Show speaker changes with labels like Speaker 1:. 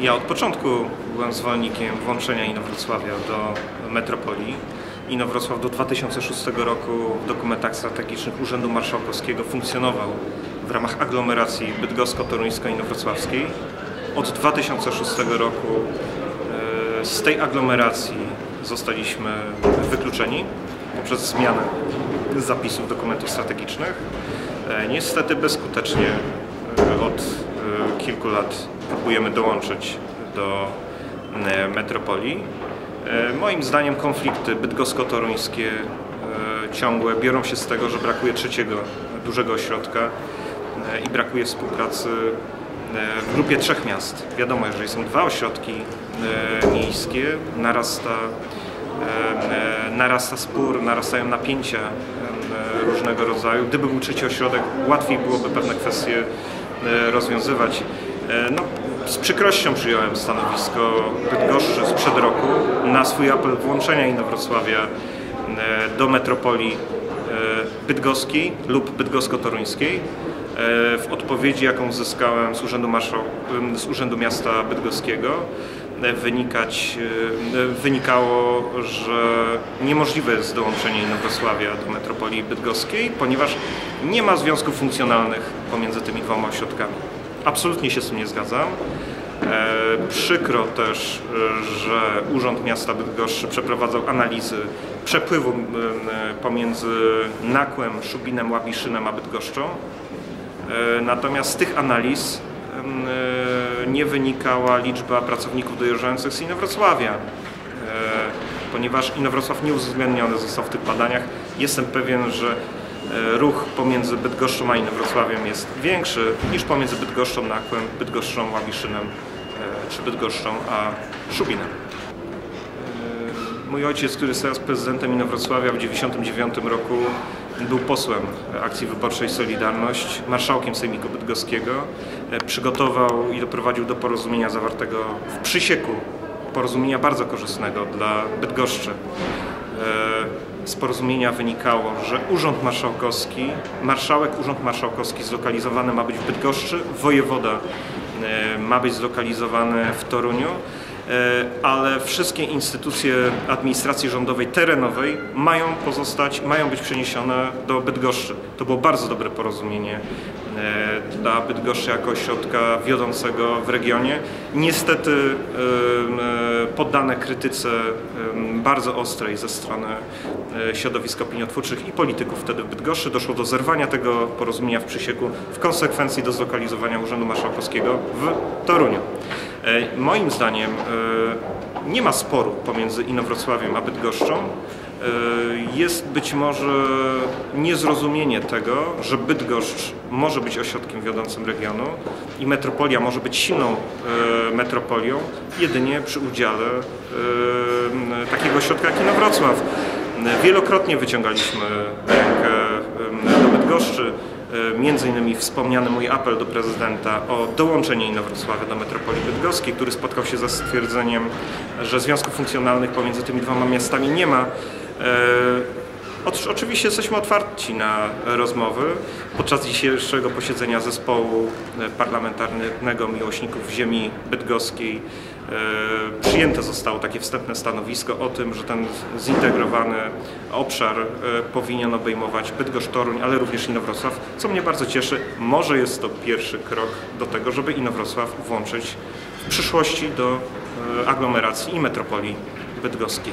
Speaker 1: Ja od początku byłem zwolennikiem włączenia Inowrocławia do metropolii. Inowrocław do 2006 roku w dokumentach strategicznych Urzędu Marszałkowskiego funkcjonował w ramach aglomeracji bydgosko-toruńsko-inowrocławskiej. Od 2006 roku e, z tej aglomeracji zostaliśmy wykluczeni poprzez zmianę zapisów dokumentów strategicznych. E, niestety bezskutecznie e, od kilku lat próbujemy dołączyć do metropolii. Moim zdaniem konflikty bydgosko-toruńskie ciągłe biorą się z tego, że brakuje trzeciego dużego ośrodka i brakuje współpracy w grupie trzech miast. Wiadomo, jeżeli są dwa ośrodki miejskie, narasta, narasta spór, narastają napięcia różnego rodzaju. Gdyby był trzeci ośrodek, łatwiej byłoby pewne kwestie rozwiązywać. No, z przykrością przyjąłem stanowisko Bydgoszczy sprzed roku na swój apel włączenia Inowrocławia do metropolii bydgoskiej lub bydgosko-toruńskiej. W odpowiedzi, jaką uzyskałem z Urzędu, Marszał, z Urzędu Miasta Bydgoskiego, wynikać, wynikało, że niemożliwe jest dołączenie Inowrocławia do metropolii bydgoskiej, ponieważ nie ma związków funkcjonalnych pomiędzy tymi dwoma ośrodkami. Absolutnie się z tym nie zgadzam. Przykro też, że Urząd Miasta Bydgoszczy przeprowadzał analizy przepływu pomiędzy Nakłem, Szubinem, Łabiszynem a Bydgoszczą. Natomiast z tych analiz nie wynikała liczba pracowników dojeżdżających z Inowrocławia, ponieważ Inowrocław nie uwzględniony został w tych badaniach. Jestem pewien, że ruch pomiędzy Bydgoszczą a Inowrocławiem jest większy niż pomiędzy Bydgoszczą, Nakłem, Bydgoszczą, Łabiszynem czy Bydgoszczą a Szubinem. Mój ojciec, który jest teraz prezydentem Inowrocławia w 1999 roku był posłem akcji wyborczej Solidarność, marszałkiem Sejmiku Bydgoskiego. Przygotował i doprowadził do porozumienia zawartego w Przysieku, porozumienia bardzo korzystnego dla Bydgoszczy. Z porozumienia wynikało, że Urząd Marszałkowski, marszałek Urząd Marszałkowski zlokalizowany ma być w Bydgoszczy, wojewoda ma być zlokalizowany w Toruniu, ale wszystkie instytucje administracji rządowej terenowej mają pozostać, mają być przeniesione do Bydgoszczy. To było bardzo dobre porozumienie dla Bydgoszczy jako ośrodka wiodącego w regionie. Niestety poddane krytyce bardzo ostrej ze strony środowisk opiniotwórczych i polityków wtedy w Bydgoszczy doszło do zerwania tego porozumienia w Przysieku, w konsekwencji do zlokalizowania Urzędu Marszałkowskiego w Toruniu. Moim zdaniem nie ma sporu pomiędzy Inowrocławiem a Bydgoszczą. Jest być może niezrozumienie tego, że Bydgoszcz może być ośrodkiem wiodącym regionu i metropolia może być silną metropolią jedynie przy udziale takiego ośrodka jak Inowrocław. Wielokrotnie wyciągaliśmy rękę do Bydgoszczy, między innymi wspomniany mój apel do prezydenta o dołączenie Inowrocławia do metropolii bydgoskiej, który spotkał się ze stwierdzeniem, że związków funkcjonalnych pomiędzy tymi dwoma miastami nie ma. Oczywiście jesteśmy otwarci na rozmowy. Podczas dzisiejszego posiedzenia zespołu parlamentarnego miłośników ziemi bydgoskiej przyjęte zostało takie wstępne stanowisko o tym, że ten zintegrowany obszar powinien obejmować Bydgoszcz, Toruń, ale również Inowrocław, co mnie bardzo cieszy. Może jest to pierwszy krok do tego, żeby Inowrocław włączyć w przyszłości do aglomeracji i metropolii bydgoskiej.